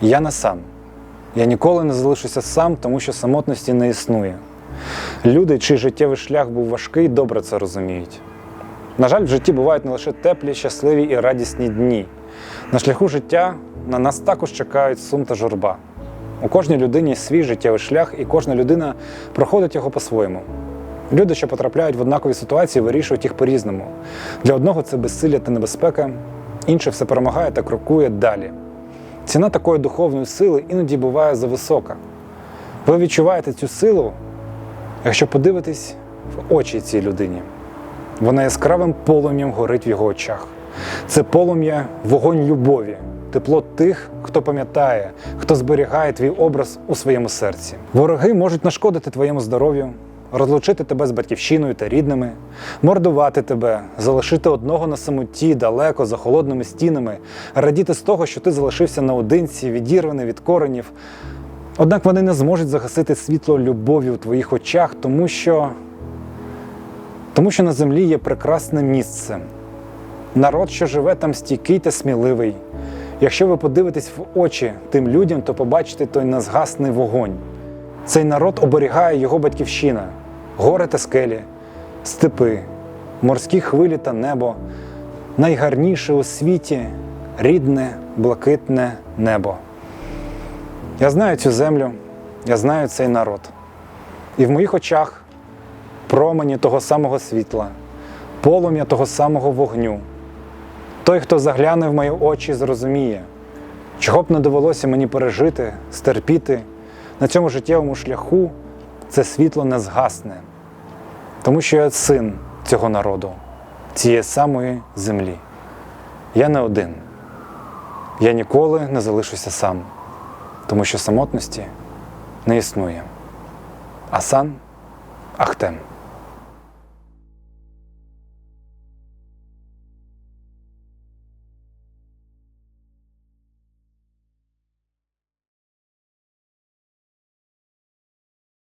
Я не сам. Я ніколи не залишуся сам, тому що самотності не існує. Люди, чий життєвий шлях був важкий, добре це розуміють. На жаль, в житті бувають не лише теплі, щасливі і радісні дні. На шляху життя на нас також чекають сум та журба. У кожній людині свій життєвий шлях, і кожна людина проходить його по-своєму. Люди, що потрапляють в однакові ситуації, вирішують їх по-різному. Для одного це безсилля та небезпека, інший все перемагає та крокує далі. Ціна такої духовної сили іноді буває зависока. Ви відчуваєте цю силу, якщо подивитесь в очі цій людині. Вона яскравим полум'ям горить в його очах. Це полум'я вогонь любові, тепло тих, хто пам'ятає, хто зберігає твій образ у своєму серці. Вороги можуть нашкодити твоєму здоров'ю, розлучити тебе з батьківщиною та рідними, мордувати тебе, залишити одного на самоті, далеко за холодними стінами, радіти з того, що ти залишився наодинці, відірваний від коренів. Однак вони не зможуть загасити світло любові у твоїх очах, тому що тому що на землі є прекрасне місце. Народ, що живе там стійкий та сміливий. Якщо ви подивитесь в очі тим людям, то побачите той незгасний вогонь. Цей народ оберігає його батьківщина, гори та скелі, степи, морські хвилі та небо, найгарніше у світі рідне, блакитне небо. Я знаю цю землю, я знаю цей народ. І в моїх очах промені того самого світла, полум'я того самого вогню. Той, хто загляне в мої очі, зрозуміє, чого б не довелося мені пережити, стерпіти на цьому життєвому шляху, це світло не згасне, тому що я син цього народу, цієї самої землі. Я не один. Я ніколи не залишуся сам, тому що самотності не існує. Асан Ахтем.